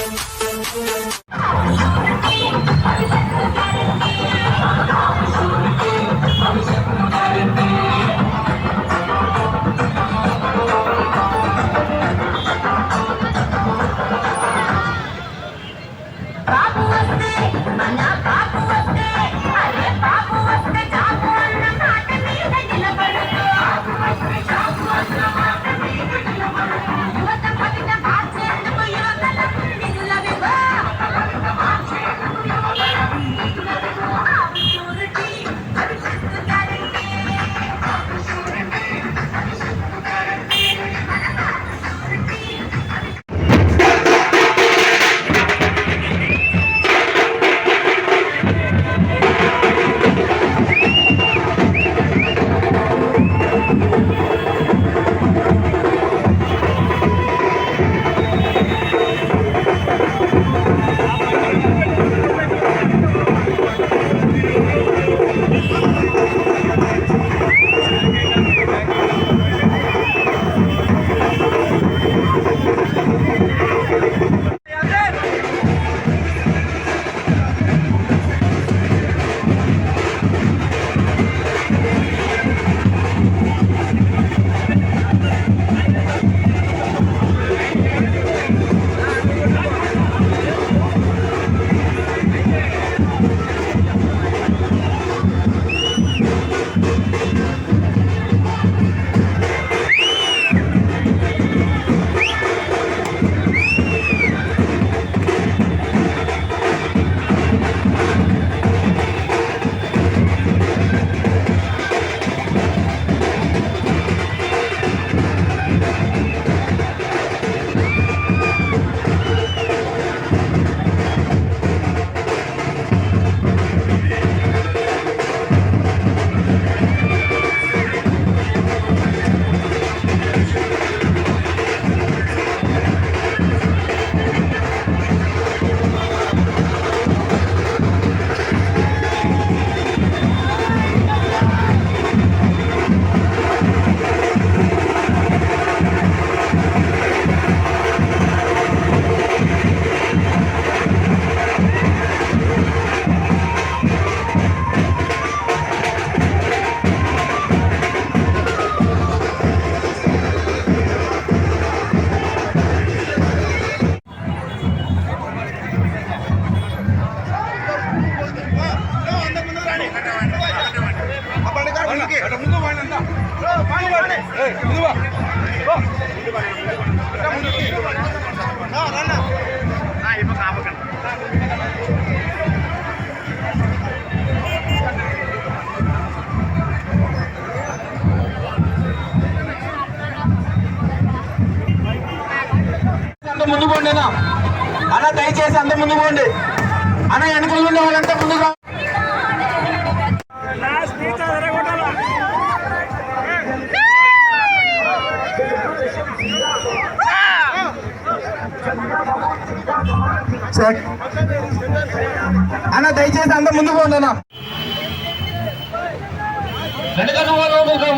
Thank you.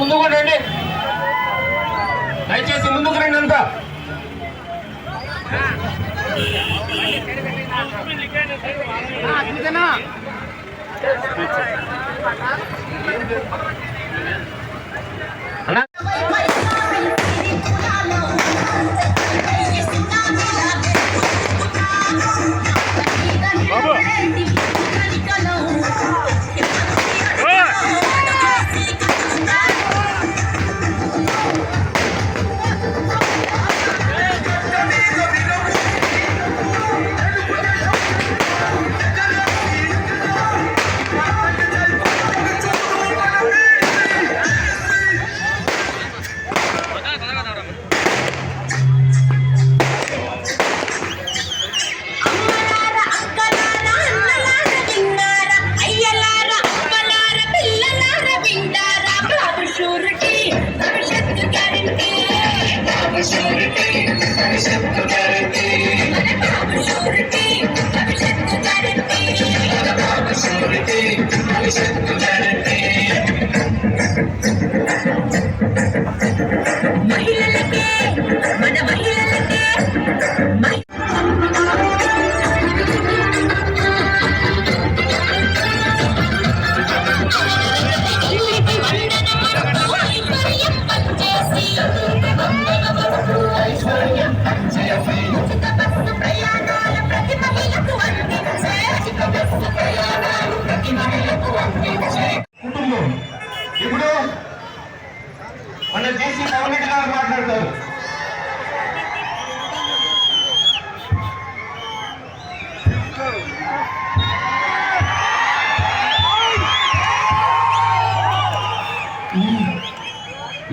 ముందుకు రండి. దయచేసి ముందుకు రండి అంతా. అన్న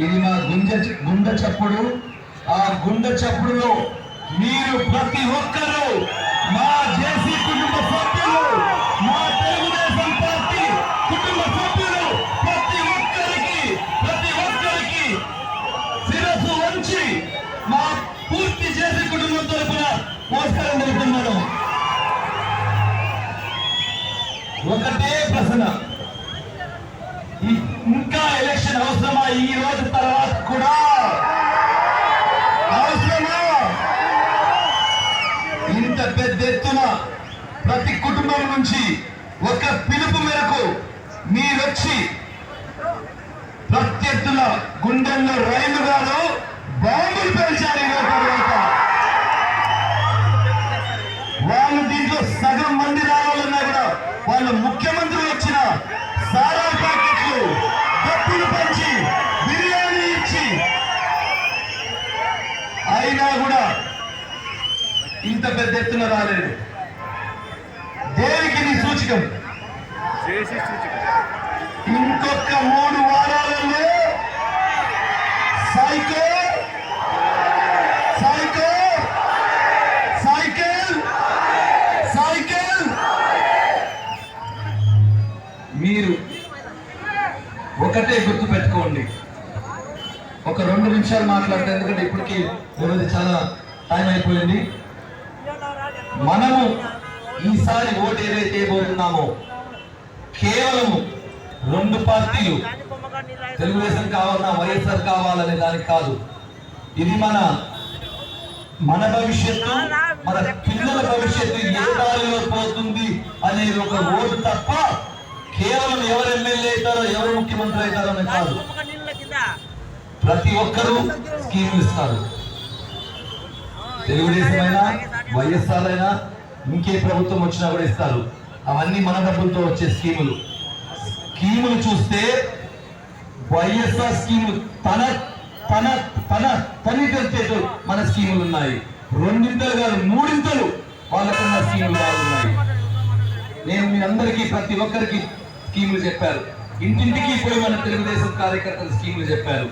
ఇది మా గుండె గుండె చప్పుడు. ఆ గుండె చప్పుడులో మీరు ప్రతి ఒక్కరూ మా జేసీ నుంచి ఒక పిలుపు మేరకు మీరొచ్చి ప్రత్యర్థుల గుండెల్లో రైలు గారు బాంబులు పేల్చారు తర్వాత. వాళ్ళు దీంట్లో సగం మంది రావాలన్నా కూడా వాళ్ళు ముఖ్యమంత్రి వచ్చిన సారా ప్యాకెట్లు డబ్బులు పంచి బిర్యానీ ఇచ్చి అయినా కూడా ఇంత పెద్ద ఎత్తున రాలేదు. దేనికి సూచికం ఇంకొక మూడు వారాలలో సైకో సైకో సైకిల్ సైకిల్. మీరు ఒకటే గుర్తు పెట్టుకోండి. ఒక రెండు నిమిషాలు మాట్లాడితే ఎందుకంటే ఇప్పటికీ వ్యవధి చాలా టైం అయిపోయింది. మనము ఈసారి ఓటు ఏదైతే పోతున్నామో కేవలం రెండు పార్టీలు తెలుగుదేశం కావాలన్నా వైఎస్ఆర్ కావాలనే దానికి కాదు. ఇది మన మన భవిష్యత్తు మన పిల్లల భవిష్యత్తు ఏ దారిలో పోతుంది అనేది ఒక ఓటు తప్ప కేవలం ఎవరు ఎమ్మెల్యే అవుతారో ఎవరు ముఖ్యమంత్రి అవుతారో కాదు. ప్రతి ఒక్కరూ స్కీములు ఇస్తారు. తెలుగుదేశం అయినా వైఎస్ఆర్ అయినా ఇంకే ప్రభుత్వం వచ్చినా కూడా ఇస్తారు. అవన్నీ మన డబ్బులతో వచ్చే స్కీములు. స్కీములు చూస్తే వైఎస్ఆర్ స్కీములు తన తన తన తని తెచ్చేటు మన స్కీములు ఉన్నాయి. రెండింతలు కాదు మూడింతలు వాళ్ళకున్న స్కీములు బాగున్నాయి. నేను మీ అందరికీ ప్రతి ఒక్కరికి స్కీములు చెప్పారు. ఇంటింటికి పోయి మన తెలుగుదేశం కార్యకర్తలు స్కీములు చెప్పారు.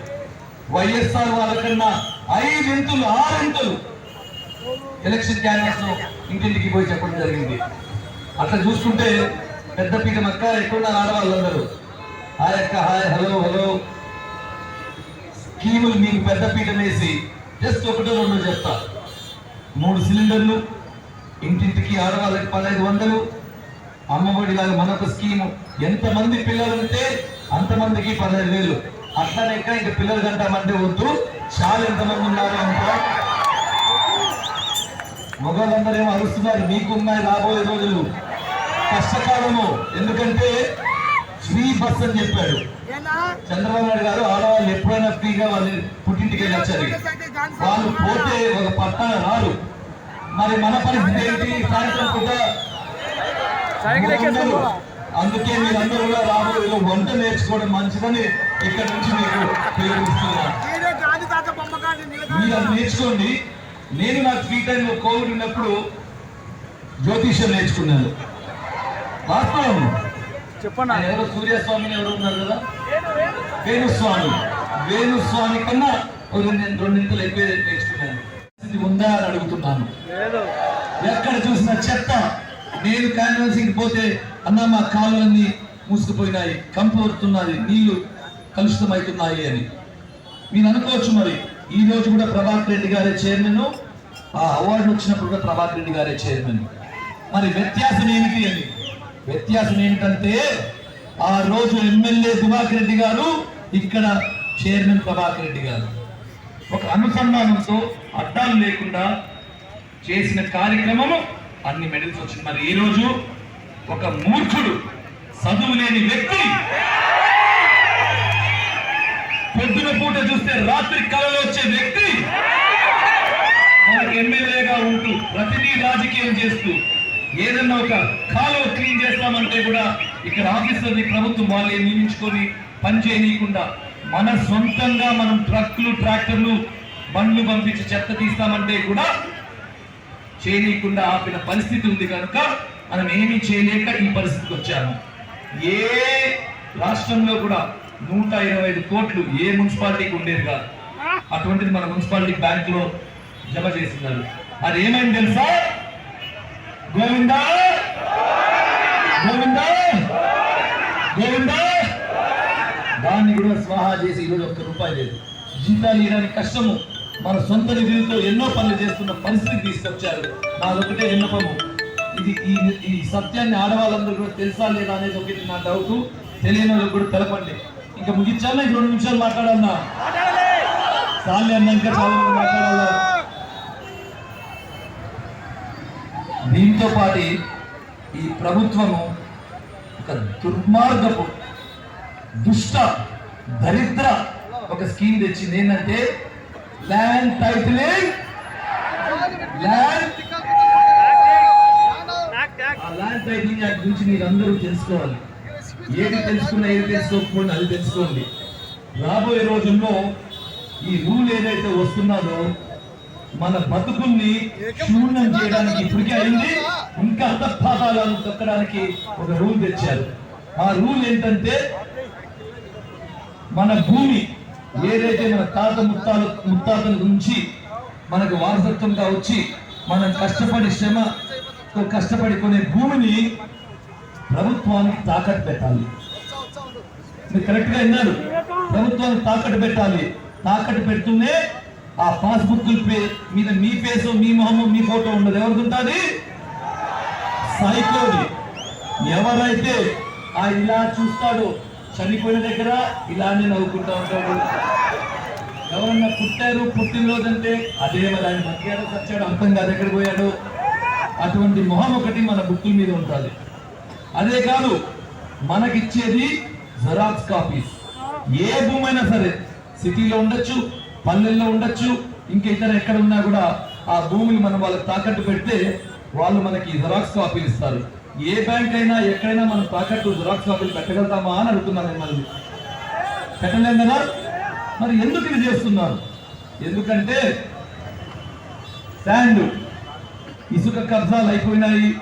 వైఎస్ఆర్ వాళ్ళకన్నా ఐదింతులు ఆరింతలు ఎలక్షన్ క్యాన్వాస్ ఇంటింటికి పోయి చెప్పడం జరిగింది. అట్లా చూసుకుంటే పెద్ద పీఠం అక్క ఆడవాళ్ళు ఆడవాళ్ళందరూ. హాయ్ అక్క హాయ్ హలో హలో. స్కీములు మీకు పెద్ద పీఠం వేసి జస్ట్ ఒకటో రెండో చెప్తా. మూడు సిలిండర్లు ఇంటింటికి ఆడవాళ్ళకి పదహైదు వందలు. అమ్మఒడి లాగా మనొక స్కీము. ఎంతమంది పిల్లలు ఉంటే అంతమందికి పదహైదు వేలు. అట్లానే ఇంకా పిల్లలు కంటామంటే వద్దు చాలా ఎంతమంది ఉన్నారు అంతా. మగవాళ్ళందరూ ఏమో అరుస్తున్నారు? మీకు ఉన్నాయి రాబోయే రోజులు. కష్టకాలము. ఎందుకంటే ఫ్రీ బస్ అని చెప్పాడు చంద్రబాబు నాయుడు గారు ఆడవాళ్ళు ఎప్పుడైనా ఫ్రీగా వాళ్ళు పుట్టింటికి వెళ్ళొచ్చారు. వాళ్ళు పోతే ఒక పట్టాన రారు. మరి మన పరిస్థితి ఏంటి? సాయంత్రం పూట. అందుకే మీరందరూ కూడా రాబోయే వంట నేర్చుకోవడం మంచిదని ఇక్కడ నుంచి మీకు మీరు నేర్చుకోండి. నేను నా ఫ్రీ టైంలో కోవిడ్ ఉన్నప్పుడు జ్యోతిష్యం నేర్చుకున్నాను. వాస్తవం. ఆయన ఎవరో సూర్యస్వామిని ఎవరు ఉన్నారు కదా? వేణుస్వామి. వేణుస్వామి కన్నా ఒక రెండు రెండింతలు ఎక్కువ నేర్చుకున్నాను. ఉందా అని అడుగుతున్నాను. ఎక్కడ చూసిన చెత్త. నేను క్యాన్వాసింగ్ పోతే అన్న మా కాలువలన్నీ మూసుకుపోయినాయి. కంపు వస్తున్నది నీళ్ళు కలుషితమవుతున్నాయి అని. మీరు అనుకోవచ్చు మరి. ఈ రోజు కూడా ప్రభాకర్ రెడ్డి గారే చైర్మన్. ఆ అవార్డు వచ్చినప్పుడు కూడా ప్రభాకర్ రెడ్డి గారే చైర్మన్. మరి వ్యత్యాసం ఏమిటి అని? వ్యత్యాసం ఏమిటంటే ఆ రోజు ఎమ్మెల్యే దివాకర్ రెడ్డి గారు ఇక్కడ చైర్మన్ ప్రభాకర్ రెడ్డి గారు. ఒక అనుసంధానంతో అడ్డాలు లేకుండా చేసిన కార్యక్రమము అన్ని మెడల్స్ వచ్చింది. మరి ఈ రోజు ఒక మూర్ఖుడు చదువు లేని వ్యక్తి. పొద్దున పూట చూస్తే రాత్రి కళలో వచ్చే వ్యక్తి. ప్రతిదీ రాజకీయం చేస్తూ ఏదన్నా ఒక కాలువ క్లీన్ చేస్తామంటే కూడా ఇక్కడ ఆఫీసర్ని ప్రభుత్వం వాళ్ళే నియమించుకొని పని చేయనీయకుండా మన సొంతంగా మనం ట్రక్లు ట్రాక్టర్లు బండ్లు పంపించి చెత్త తీస్తామంటే కూడా చేయనీయకుండా ఆపిన పరిస్థితి ఉంది కనుక మనం ఏమీ చేయలేక ఈ పరిస్థితికి వచ్చాము. ఏ రాష్ట్రంలో కూడా నూట ఇరవై ఐదు కోట్లు ఏ మున్సిపాలిటీకి ఉండేది కాదు. అటువంటిది మన మున్సిపాలిటీ బ్యాంక్లో జమ చేస్తున్నారు. అది ఏమైంది తెలుసా? గోవిందా? గోవిందా? గోవిందా? దాన్ని కూడా స్వాహా చేసి ఈరోజు ఒక్క రూపాయి లేదు. జీతాలు ఇవ్వడానికి కష్టము. మన సొంత నిధులతో ఎన్నో పనులు చేస్తున్న పరిస్థితికి తీసుకొచ్చారు. నాదొకటే విన్నపము. ఇది ఈ ఈ సత్యాన్ని ఆడవాళ్ళందరూ కూడా తెలుసా లేదా అనేది ఒకటి నా డౌట్ తెలియని వాళ్ళకి కూడా తెలపండి. ఇంకా ముగించాలా ఇంక రెండు నిమిషాలు మాట్లాడాలన్నా? చాలే అన్న ఇంకా చాలా మాట్లాడాలా? దీంతో పాటు ఈ ప్రభుత్వము ఒక దుర్మార్గపు దుష్ట దరిద్ర ఒక స్కీమ్ తెచ్చింది. ఏంటంటే ల్యాండ్ టైటిలింగ్. ల్యాండ్ ఆ ల్యాండ్ టైటిలింగ్ యాక్ట్ గురించి మీరు అందరూ తెలుసుకోవాలి. ఏది తెలుసుకున్నా ఏది తెలుసుకోకపోయినా అది తెలుసుకోండి. రాబోయే రోజుల్లో ఈ రూల్ ఏదైతే వస్తున్నదో మన బతుకుల్ని శూన్యం చేయడానికి ఇప్పటికే అయింది. ఇంకా అంతఃపాదాలను తొక్కడానికి ఒక రూల్ తెచ్చారు. ఆ రూల్ ఏంటంటే మన భూమి ఏదైతే మన తాత ముత్తాలు ముత్తాతల నుంచి మనకు వారసత్వంగా వచ్చి మనం కష్టపడి శ్రమతో కష్టపడి కొనే భూమిని ప్రభుత్వానికి తాకట్టు పెట్టాలి. మీరు కరెక్ట్ విన్నారు. ప్రభుత్వానికి తాకట్టు పెట్టాలి. తాకట్టు పెడుతూనే ఆ పాస్బుక్ పే మీద మీ ఫేస్ మీ మొహము మీ ఫోటో ఉండదు. ఎవరిది ఉంటుంది? సైకోది. ఎవరైతే ఆ ఇలా చూస్తాడో చనిపోయిన దగ్గర ఇలానే నవ్వుకుంటా ఉంటాడు. ఎవరన్నా పుట్టారు పుట్టినరోజు అంటే అదే మరి ఆయన మధ్యాహ్నం వచ్చాడు అర్థం కాదు ఎక్కడ పోయాడు. అటువంటి మొహం ఒకటి మన బుక్కుల మీద ఉంటుంది. అదే కాదు మనకిచ్చేది జెరాక్స్ కాపీస్ ఏ భూమి అయినా సరే సిటీలో ఉండొచ్చు పల్లెల్లో ఉండొచ్చు. ఇంకా ఇతర ఎక్కడ ఉన్నా కూడా ఆ భూమిని మనం వాళ్ళకి తాకట్టు పెడితే వాళ్ళు మనకి జిరాక్స్ కాపీలు ఇస్తారు. ఏ బ్యాంక్ అయినా ఎక్కడైనా మనం తాకట్టు జిరాక్స్ కాపీలు పెట్టగలుగుతామా అని అడుగుతున్నాను మిమ్మల్ని. పెట్టలేం కదా? మరి ఎందుకు ఇది చేస్తున్నారు? ఎందుకంటే శాండ్ ఇసుక కబ్జాలు అయిపోయినాయి.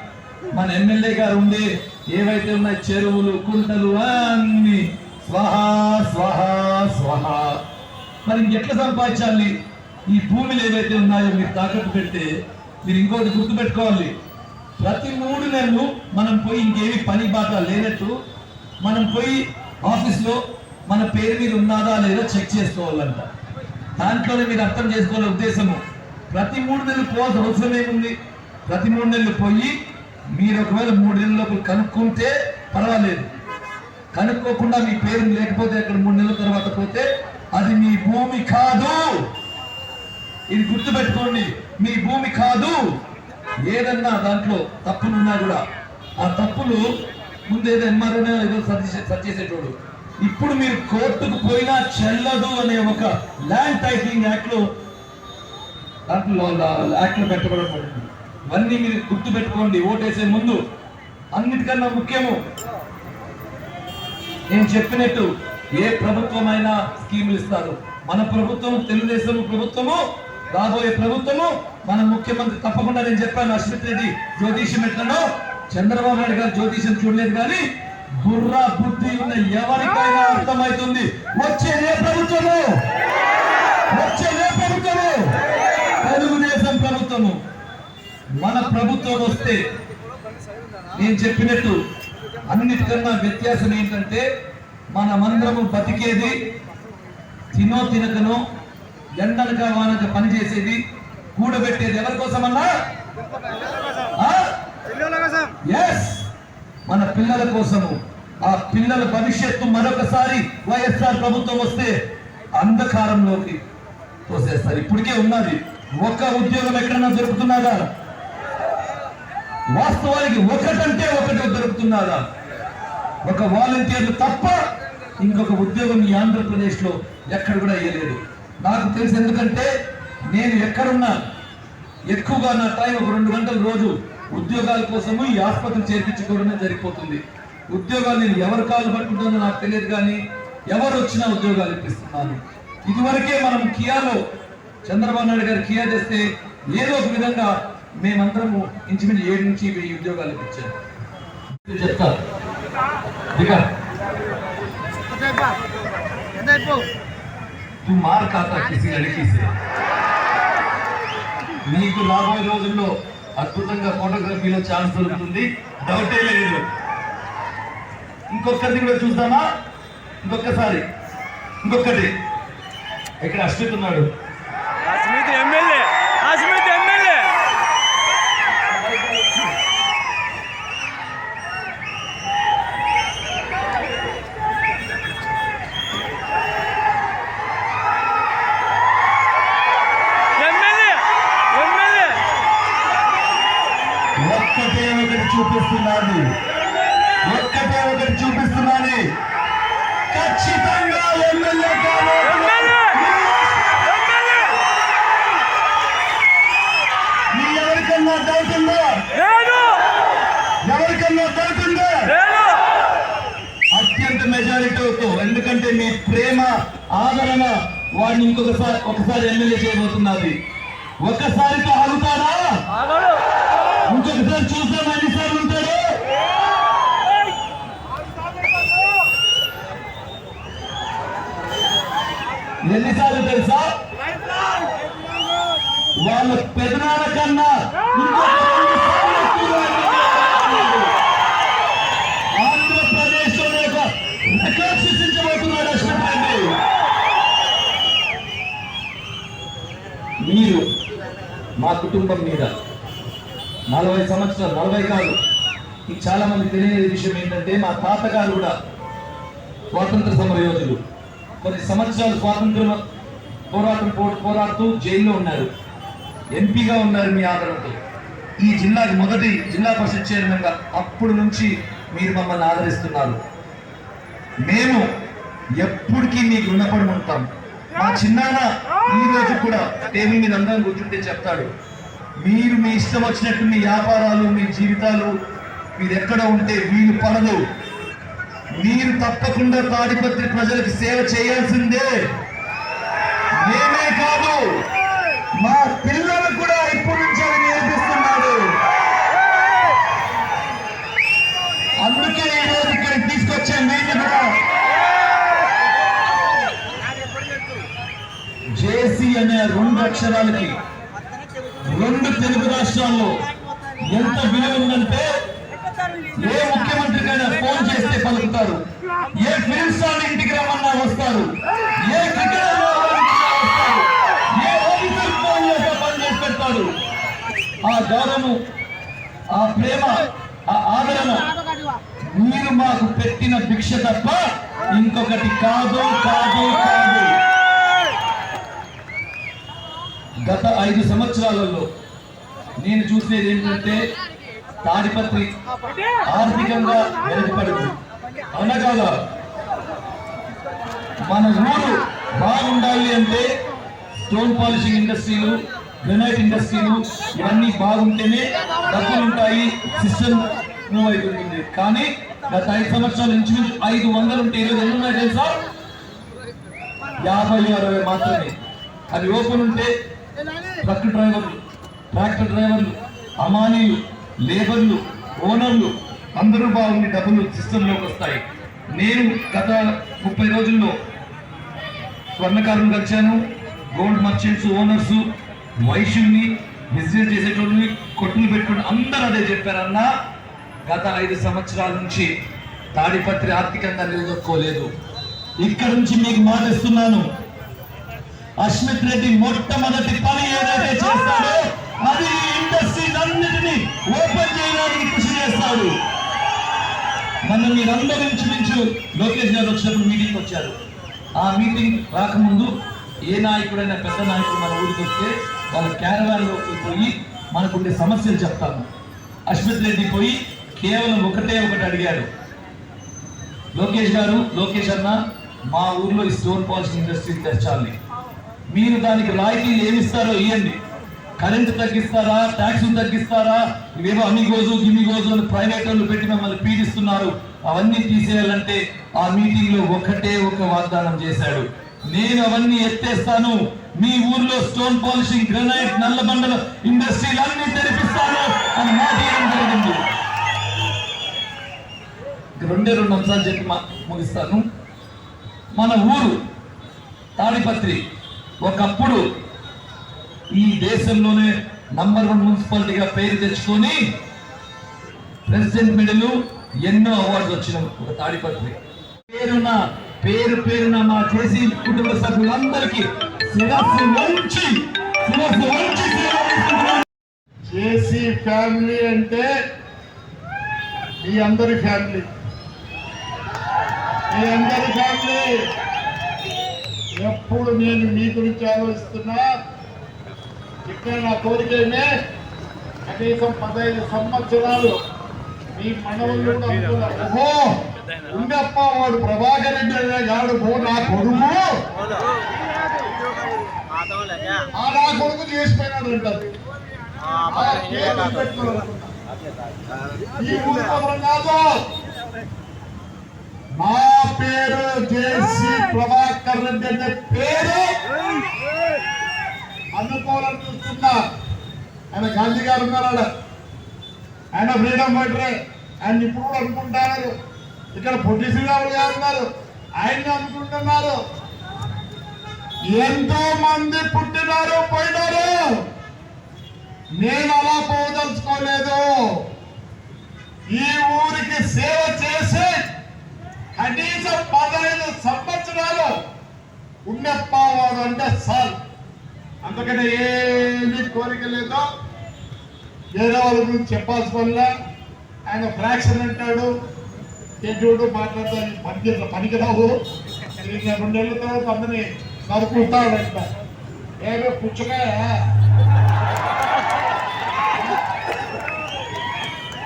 మన ఎమ్మెల్యే గారు ఉండే ఏవైతే ఉన్నాయి చెరువులు కుంటలు అన్ని. స్వహా స్వహా స్వహా. మరి ఇంకెట్లా సంపాదించాలి? ఈ భూమిలు ఏవైతే ఉన్నాయో మీరు తాకట్టు పెడితే మీరు ఇంకోటి గుర్తుపెట్టుకోవాలి. ప్రతి మూడు నెలలు మనం పోయి ఇంకేమి పని బాట లేనట్టు మనం పోయి ఆఫీస్లో మన పేరు మీద ఉన్నదా లేదా చెక్ చేసుకోవాలంట. దాంట్లోనే మీరు అర్థం చేసుకోవాల ఉద్దేశము. ప్రతి మూడు నెలలు పోవాల్సిన అవసరం ఏముంది? ప్రతి మూడు నెలలు పోయి మీరు ఒకవేళ మూడు నెలల లోపల కనుక్కుంటే పర్వాలేదు. కనుక్కోకుండా మీ పేరు లేకపోతే అక్కడ మూడు నెలల తర్వాత పోతే అది మీ భూమి కాదు. ఇది గుర్తుపెట్టుకోండి మీ భూమి కాదు. ఏదన్నా దాంట్లో తప్పులున్నా కూడా ఆ తప్పులు ముందేదో ఎంఆర్ఓనే ఏదో సర్ది చేసేటోడు. ఇప్పుడు మీరు కోర్టుకు పోయినా చెల్లదు అనే ఒక ల్యాండ్ టైటిలింగ్ యాక్ట్లో దాంట్లో యాక్ట్లో పెట్టబడబడింది ఇవన్నీ మీరు గుర్తు పెట్టుకోండి ఓటేసే ముందు. అన్నిటికన్నా ముఖ్యము. నేను చెప్పినట్టు ఏ ప్రభుత్వమైనా స్కీములు ఇస్తారు? మన ప్రభుత్వం తెలుగుదేశం ప్రభుత్వము రాబోయే ప్రభుత్వము మన ముఖ్యమంత్రి తప్పకుండా నేను చెప్పాను అశ్విత్ రెడ్డి జ్యోతిష్యం ఎట్లనో చంద్రబాబు నాయుడు గారు జ్యోతిష్యం చూడలేదు కానీ బుర్ర బుద్ధి ఉన్న ఎవరికైనా అర్థమవుతుంది. వచ్చేదే ప్రభుత్వము? వచ్చేదే ప్రభుత్వము? తెలుగుదేశం ప్రభుత్వము. మన ప్రభుత్వం వస్తే నేను చెప్పినట్టు అన్నిటికన్నా వ్యత్యాసం ఏంటంటే మనమందరము బతికేది తినో తినకనో ఎండనక వానక పనిచేసేది కూడబెట్టేది ఎవరి కోసమన్నా? ఎస్ మన పిల్లల కోసము. ఆ పిల్లల భవిష్యత్తు మరొకసారి వైఎస్ఆర్ ప్రభుత్వం వస్తే అంధకారంలోకి తోసేస్తారు. ఇప్పటికే ఉన్నది. ఒక్క ఉద్యోగం ఎక్కడన్నా దొరుకుతున్నదా? వాస్తవానికి ఒకటంటే ఒకటి దొరుకుతున్నదా? ఒక వాలంటీర్లు తప్ప ఇంకొక ఉద్యోగం ఈ ఆంధ్రప్రదేశ్లో ఎక్కడ కూడా వేయలేదు నాకు తెలిసి ఎందుకంటే నేను ఎక్కడున్నా ఎక్కువగా నా టైం ఒక రెండు గంటల రోజు ఉద్యోగాల కోసము ఈ ఆసుపత్రి చేర్పించుకోవడమే సరిపోతుంది ఉద్యోగాలు నేను ఎవరు కాలు పట్టుకుంటుందో నాకు తెలియదు కానీ ఎవరు వచ్చినా ఉద్యోగాలు ఇప్పిస్తున్నాను. ఇదివరకే మనం కియాలో చంద్రబాబు నాయుడు గారు కియా చేస్తే ఏదో ఒక విధంగా మేమందరము ఇంచుమించు ఏడు నుంచి వెయ్యి ఉద్యోగాలు ఇప్పించాము చెప్తా. దిగా. तू मार खाता किसी लड़की से నీకు రాబోయే రోజుల్లో అద్భుతంగా ఫోటోగ్రఫీలో ఛాన్స్ దొరుకుతుంది డౌటే లేదు ఇంకొకరిని కూడా చూద్దామా ఇంకొకసారి ఇంకొకటి ఇక్కడ అశ్విత్ ఉన్నాడు అస్మిత్ ఎమ్మెల్యే ఎవరికన్నా డౌట్ ఉందా ఎవరికన్నా డౌట్ ఉందా లేదు! అత్యంత మెజారిటీతో ఎందుకంటే మీ ప్రేమ ఆదరణ వాడిని ఇంకొకసారి ఒకసారి ఎమ్మెల్యే చేయబోతున్నది. ఒక్కసారితో ఆగడు! ఇంకొకసారి చూద్దాం ఎన్నిసార్లు ఉంటాడు. ఎన్నిసార్లు తెలుసా వాళ్ళ పెదనాన్న కన్నా ఆంధ్రప్రదేశ్లో రికార్డ్ సృష్టించబోతున్నాడు మీరు మా కుటుంబం మీద నలభై సంవత్సరాలు నలభై కాదు మీకు చాలా మంది తెలియని విషయం ఏంటంటే మా తాతగారు కూడా స్వాతంత్ర సమర యోధులు. కొన్ని సంవత్సరాలు స్వాతంత్ర పోరాటం పో- పోరాడుతూ జైల్లో ఉన్నారు. ఎంపీగా ఉన్నారు మీ ఆదరణతో ఈ జిల్లాకి మొదటి జిల్లా పరిషత్ చైర్మన్గా అప్పుడు నుంచి మీరు మమ్మల్ని ఆదరిస్తున్నారు. మేము ఎప్పటికీ మీకు రుణపడి ఉంటాం. మా చిన్నాన్న ఈ రోజు కూడా టేబుల్ మీద అందరం కూర్చుంటే చెప్తాడు మీరు మీ ఇష్టం వచ్చినట్టు మీ వ్యాపారాలు మీ జీవితాలు మీరు ఎక్కడ ఉంటే వీలు పడదు. మీరు తప్పకుండా తాడిపత్రి ప్రజలకు సేవ చేయాల్సిందే. మేమే కాదు మా పిల్ల అనే రెండు అక్షరాలకి. రెండు తెలుగు రాష్ట్రాల్లో ఎంత విలువ ఉందంటే ఏ ముఖ్యమంత్రికైనా ఫోన్ చేస్తే పలుకుతారు. ఏ ఫిల్మ్ స్టార్ ఇంటికి రమ్మన్నా వస్తారు. ఏ క్రికెటర్ ఏ ఆఫీసర్ ఫోన్ చేస్తే పని చేసి పెడతారు ఆ గౌరవం ఆ ప్రేమ ఆ ఆదరణ మీరు మాకు పెట్టిన భిక్ష తప్ప ఇంకొకటి కాదు కాదు కాదు. గత ఐదు సంవత్సరాలలో నేను చూసేది ఏంటంటే తాడిపత్రి ఆర్థికంగా వెనుకబడింది అవునా కాదా మన ఊరు బాగుండాలి అంటే స్టోన్ పాలిషింగ్ ఇండస్ట్రీలు గ్రనైట్ ఇండస్ట్రీలు ఇవన్నీ బాగుంటేనే డబ్బులు ఉంటాయి సిస్టమ్ మూవ్ అవుతుంటుంది కానీ గత ఐదు సంవత్సరాల నుంచి ఐదు వందలు ఉంటే ఈరోజు ఎన్ని ఉన్నాయి తెలుసా? యాభై అరవై మాత్రమే. అది ఓపెన్ ఉంటే ట్రక్ డ్రైవర్లు ట్రాక్టర్ డ్రైవర్లు అమానీలు లేబర్లు ఓనర్లు అందరూ బాగుండి డబ్బులు సిస్టంలోకి వస్తాయి. నేను గత ముప్పై రోజుల్లో స్వర్ణకారులు కలిశాను. గోల్డ్ మర్చెంట్స్ ఓనర్స్ వైశ్యుల్ని బిజినెస్ చేసేటోళ్ళని కొట్టులు పెట్టుకుని అందరూ అదే చెప్పారన్నా. గత ఐదు సంవత్సరాల నుంచి తాడిపత్రి ఆర్థికంగా నిలదొక్కోలేదు. ఇక్కడ నుంచి మీకు మాట ఇస్తున్నాను. అశ్మిత్ రెడ్డి మొట్టమొదటి పని ఏదైతే చేస్తాడో అది ఇండస్ట్రీస్ అన్నిటినీ ఓపెన్ చేయడానికి కృషి చేస్తాడు. మన మీరందరూ ఇంచుమించు లోకేష్ గారు వచ్చినప్పుడు మీటింగ్ వచ్చారు. ఆ మీటింగ్ రాకముందు ఏ నాయకుడైనా పెద్ద నాయకుడు మన ఊరికి వస్తే వాళ్ళ క్యారవాన్లోకి పోయి మనకుండే సమస్యలు చెప్తాము. అశ్మిత్ రెడ్డి పోయి కేవలం ఒకటే ఒకటి అడిగాడు. లోకేష్ గారు లోకేష్ అన్న మా ఊర్లో ఈ స్టోన్ పాలిషింగ్ ఇండస్ట్రీ తెచ్చాలి మీరు దానికి రాయితీలు ఏమిస్తారో ఇవ్వండి కరెంట్ తగ్గిస్తారా? ట్యాక్స్ తగ్గిస్తారా? ఇవేవో అమిగోజు గిమిగోజు అని ప్రైవేట్ వాళ్ళు పెట్టి మమ్మల్ని పీడిస్తున్నారు. అవన్నీ తీసేయాలంటే ఆ మీటింగ్లో ఒక్కటే ఒక వాగ్దానం చేశాడు. నేను అవన్నీ ఎత్తేస్తాను. మీ ఊర్లో స్టోన్ పాలిషింగ్ గ్రనైట్ నల్లబండల ఇండస్ట్రీలు అన్ని తెరిపిస్తాను అని మాట జరిగింది? రెండే రెండు అంశాలు చెప్పి ముగిస్తాను. మన ఊరు తాడిపత్రి ఒకప్పుడు ఈ దేశంలోనే నంబర్ వన్ మున్సిపాలిటీగా పేరు తెచ్చుకొని ప్రెసిడెంట్ మెడలు ఎన్నో అవార్డ్స్ వచ్చిన ఒక తాడిపత్రి పేరున పేరు పేరున మా చేసి కుటుంబ సభ్యులందరికీ శిరస్సు వంచి శిరస్సు వంచి చేసి ఫ్యామిలీ అంటే మీ అందరి ఫ్యామిలీ. మీ అందరి ఫ్యామిలీ. ఎప్పుడు నేను మీ గురించి ఆలోచిస్తున్నా ఇక్కడ నా కోరికేమే కనీసం పదహైదు సంవత్సరాలు మీ మనవలు కూడా ఓహో! ఉండప్ప వాడు ప్రభాకర్ రెడ్డి అనే గాడు పో నా కొడుకు! ఆ నా కొడుకు చేసిపోయినాడు అంటారు ఈ ఊరు కాదు మా పేరు జేసి ప్రభాకర్ రెడ్డి అనే పేరు అనుకోవాలని చూస్తున్నా ఆయన గాంధీ గారు ఉన్నారా ఆయన ఫ్రీడమ్ ఫైటరే. ఆయన ఇప్పుడు కూడా అనుకుంటున్నారు. ఇక్కడ పొట్టి శ్రీరాములు గారు ఉన్నారు. ఆయన్ని అనుకుంటున్నారు. ఎంతో మంది పుట్టినారు పోయినారు. నేను అలా పోదలుచుకోలేదు. ఈ ఊరికి సేవ చేసి కనీసం పదహైదు సంవత్సరాలు ఉన్నప్పవాడు అంటే సార్ అందుకనే ఏమీ కోరిక లేదు. వేరే వాళ్ళ గురించి చెప్పాల్సిన వల్ల ఆయన ఫ్రాక్షన్ అంటాడు. చూడు మాట్లాడతాను పనికి పనికిరావు ఇంకా రెండేళ్ళ తర్వాత అందరినీ నరుకుతాడంట ఏదో పుచ్చకాయ?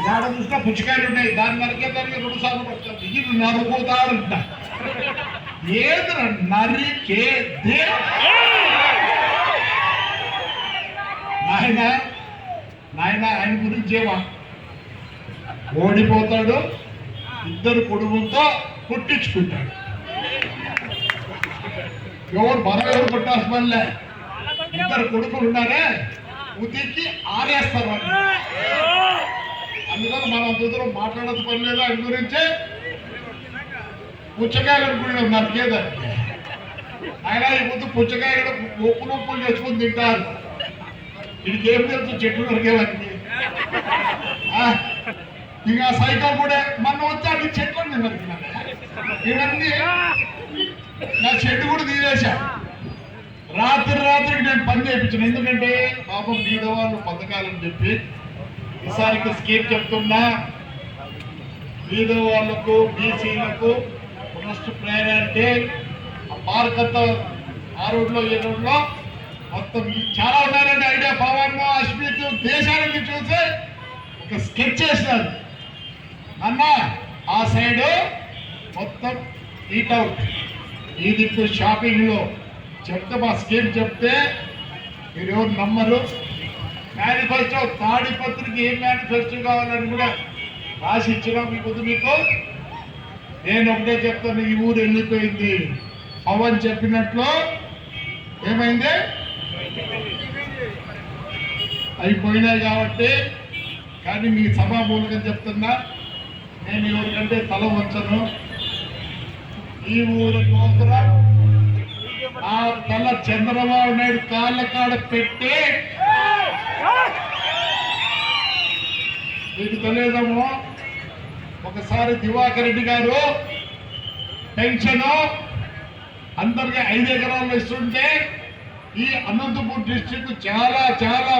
ఏడ చూసినా పుచ్చకాయలు ఉన్నాయి. దాని వరకే దానికి రెండు సార్లు పడుతుంది ఇది నరుకుతాడంట ఏది నరికే నాయన నాయన ఆయన గురించి ఏమా. ఓడిపోతాడు. ఇద్దరు కొడుకులతో పుట్టించుకుంటాడు ఎవరు మనం ఎవరు పుట్టాల్సిన పనిలే ఇద్దరు కొడుకులు ఉన్నారే ఉతికి ఆరేస్తారు అందుకని మనం దూరం మాట్లాడదు పని లేదు ఆయన గురించి పుచ్చకాయలు అనుకున్నాం నరికేదాన్ని ఆయన ఈ ముందు పుచ్చకాయలు ఉప్పు నొప్పులు చేసుకుని తింటారు. ఇడికేం ఏం తెలుసు? చెట్లు నరికేవాడికి ఆ, ఇక సైకిల్ కూడా మొన్న అన్ని చెట్లు నరికినాను ఇవన్నీ నా చెట్టు కూడా తీసేశా. రాత్రి రాత్రికి నేను పని చేయించాను. ఎందుకంటే పాపం బీడవాళ్ళు పథకాలని చెప్పి ఈసారికి స్కీమ్ చెప్తున్నా బీద వాళ్ళకు బీసీలకు ఫస్ట్ ప్రయారిటీ అంటే పార్క్ అంతా ఆ రోడ్లో ఈ రోడ్లో మొత్తం చాలా ఉన్నారండి. ఐడియా పవన్ అశ్మిత్ దేశానికి చూసి ఒక స్కెచ్ చేసినారు అన్న ఆ సైడ్ మొత్తం ఈట్ అవుట్ ఈ దిక్కు చెప్తే మా స్కీమ్ చెప్తే మీరు ఎవరు నమ్మరు. మేనిఫెస్టో తాడిపత్రికి ఏం మేనిఫెస్టో కావాలని కూడా రాసి ఇచ్చినాం మీ ముందు మీకు. నేను ఒకటే చెప్తాను ఈ ఊరు వెళ్ళిపోయింది పవన్ చెప్పినట్లు ఏమైంది? అయిపోయినాయి కాబట్టి కానీ మీ సభామూలకం చెప్తున్నా నేను ఎవరికంటే తల వంచను. ఈ ఊరు కోసర ఆ తల చంద్రబాబు నాయుడు కాళ్ళ కాడ పెట్టి మీకు తెలియదేమో ఒకసారి దివాకర్ రెడ్డి గారు పెన్షన్ అందరికీ ఐదు ఎకరాలు ఇస్తుంటే ఈ అనంతపూర్ డిస్టిక్ చాలా చాలా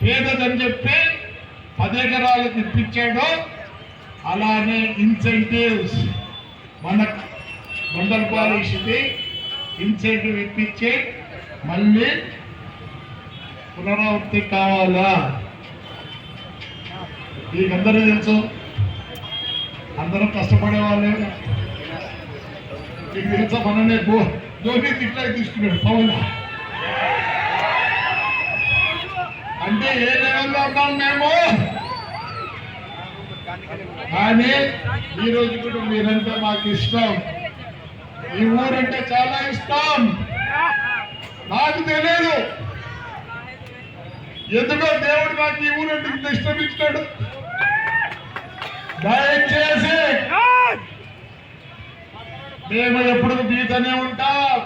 పేదదని చెప్పి పది ఎకరాలకు ఇప్పించాడు. అలానే ఇన్సెంటివ్స్ మన మండల పాలసీకి ఇన్సెంటివ్ ఇప్పించి మళ్ళీ పునరావృత్తి కావాలా? మీకందరూ తెలుసు. అందరూ కష్టపడే వాళ్ళే. మీకు తెలుసా మననే ధో ధోని తిట్లా తీసుకున్నాడు పవన్. అంటే ఏ లెవెల్లో ఉన్నాం మేము? కానీ ఈ రోజు కూడా మీరంటే మాకు ఇష్టం. ఈ ఊరంటే చాలా ఇష్టం. నాకు తెలియదు ఎందుకో దేవుడు నాకు ఈ ఊరంటే ఇంత ఇష్టం ఇచ్చాడు. దయచేసి మేము ఎప్పుడు మీతోనే ఉంటాం?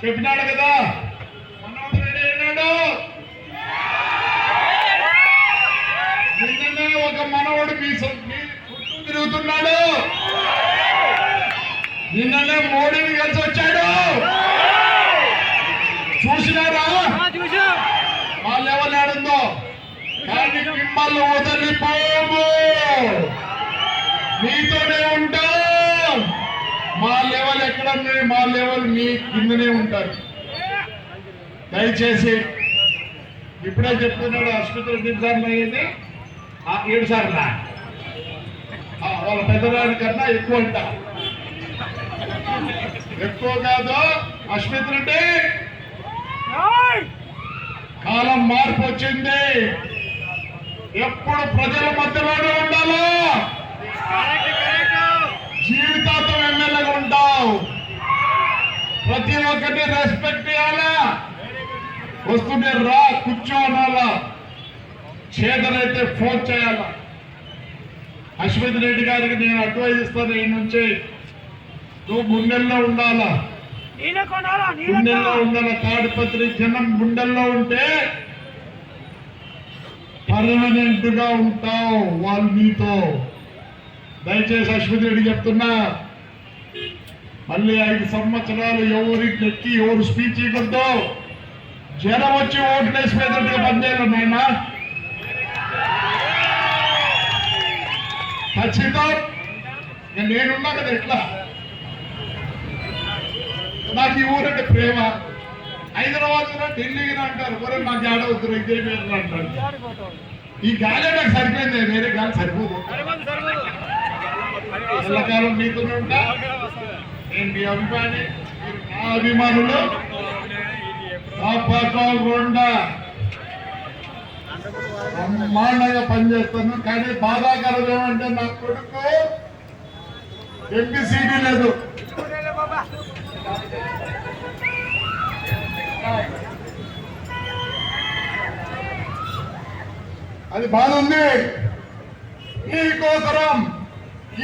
చెప్పినాడు కదా? నిన్ననే ఒక మనవడు మీ చుట్టూ తిరుగుతున్నాడు. నిన్ననే మోడీని కలిసి వచ్చాడు. చూసినారా? చూసా మా లెవెల్ ఆడుందో కానీ మిమ్మల్ని వదిలిపోము. మీతోనే ఉంటాం. మా లెవెల్ ఎక్కడ? మా లెవెల్ మీ కిందనే ఉంటారు. దయచేసి ఇప్పుడే చెప్తున్నాడు ఆసుపత్రి ఎన్ని సార్లు అయ్యింది ఆ, ఏడు సార్లు వాళ్ళ పెద్దవాడి కన్నా ఎక్కువ అంట. ఎక్కువ కాదు అంటే కాలం మార్పు వచ్చింది. ఎప్పుడు ప్రజల మధ్యలోనే ఉండాలో? జీవితాంతం ఎమ్మెల్యేగా ఉంటావు. ప్రతి ఒక్కటి రెస్పెక్ట్ ఇవ్వాలా? వస్తుంటే రా కూర్చో అనాలా చేతనైతే ఫోన్ చేయాలా? అశ్వత్ రెడ్డి గారికి నేను అడ్వైజ్ ఇస్తాను ఈ నుంచి. నువ్వు గుండెల్లో ఉండాలా? గుండెల్లో ఉండాలి? తాడిపత్రి జనం గుండెల్లో ఉంటే పర్మనెంట్గా ఉంటావు వాళ్ళు నీతో దయచేసి అశ్వతి రెడ్డి చెప్తున్నా మళ్ళీ ఐదు సంవత్సరాలు ఎవరి నెక్కి ఎవరు స్పీచ్ ఇవ్వద్దు జనం వచ్చి ఓటు వేసిపోయేటట్టుగా పనిచేయాలి నాయన ఖచ్చితం. నేనున్నా కదా ఎట్లా? నాకు ఈ ఊరంటే ప్రేమ. హైదరాబాద్ ఢిల్లీకి అంటారు. ఒరే మాకు ఏడవద్దు ఇదే పేరు అంటారు. ఈ గాలి నాకు సరిపోయింది వేరే గాలి సరిపోదు. ఎల్లకాలం మీతోనే ఉంటా నేను మీ అభిమాని నా అభిమానులు. నా పక్కన గుండా బ్రహ్మాండంగా పనిచేస్తాను కానీ బాధాకరం ఏమంటే నా కొడుకు ఎంపీసీడీ లేదు. అది బాధ ఉంది. ఈ కోసరం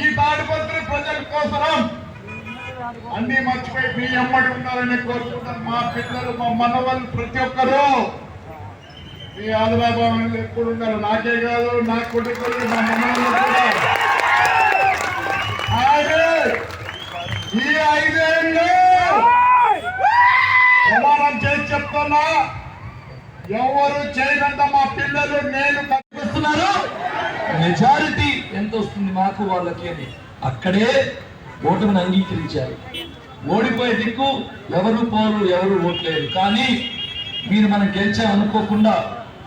ఈ తాడిపత్రి ప్రజల కోసరం. అన్ని మర్చిపోయి మీ అమ్మడి ఉన్నారని కోరుకుంటారు మా పిల్లలు మా మనవాళ్ళు ప్రతి ఒక్కరు. మీ ఆదరాభావాలు ఎప్పుడు ఉన్నారు నాకే కాదు నా కొడుకులు మా మనవాళ్ళు కూడా. ఈ ఐదేళ్ళు ప్రమాణం చేసి చెప్తున్నా ఎవరు చేయనంత మా పిల్లలు నేను కనిపిస్తున్నారు. మెజారిటీ ఎంత వస్తుంది మాకు వాళ్ళకి అని. అక్కడే ఓటమిని అంగీకరించారు. ఓడిపోయే దిక్కు ఎవరు పోరు ఎవరు ఓట్లేరు. కానీ మీరు మనం గెలిచాం అనుకోకుండా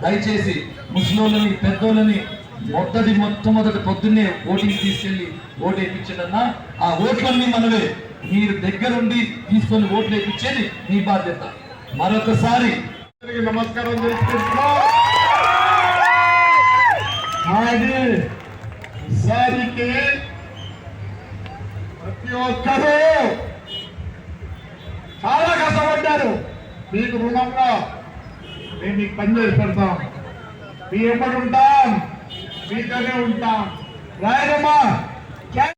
దయచేసి ముసలోళ్ళని పెద్దోళ్ళని మొదటి మొట్టమొదటి పొద్దున్నే ఓటింగ్ తీసుకెళ్ళి ఓటు వేయించడన్నా ఆ ఓట్లన్నీ మనవే మీరు దగ్గరుండి తీసుకొని ఓట్లు వేయించేది మీ బాధ్యత. మరొకసారి అందరికీ నమస్కారం చేసుకుంటున్నా అది ఈసారికి ప్రతి ఒక్కరూ చాలా కష్టపడ్డారు. మీకు రుణంగా మేము మీకు పనిచేసి పెడతాం. మీ ఎప్పటి ఉంటాం. మీతోనే ఉంటాం. రాయరమ్మా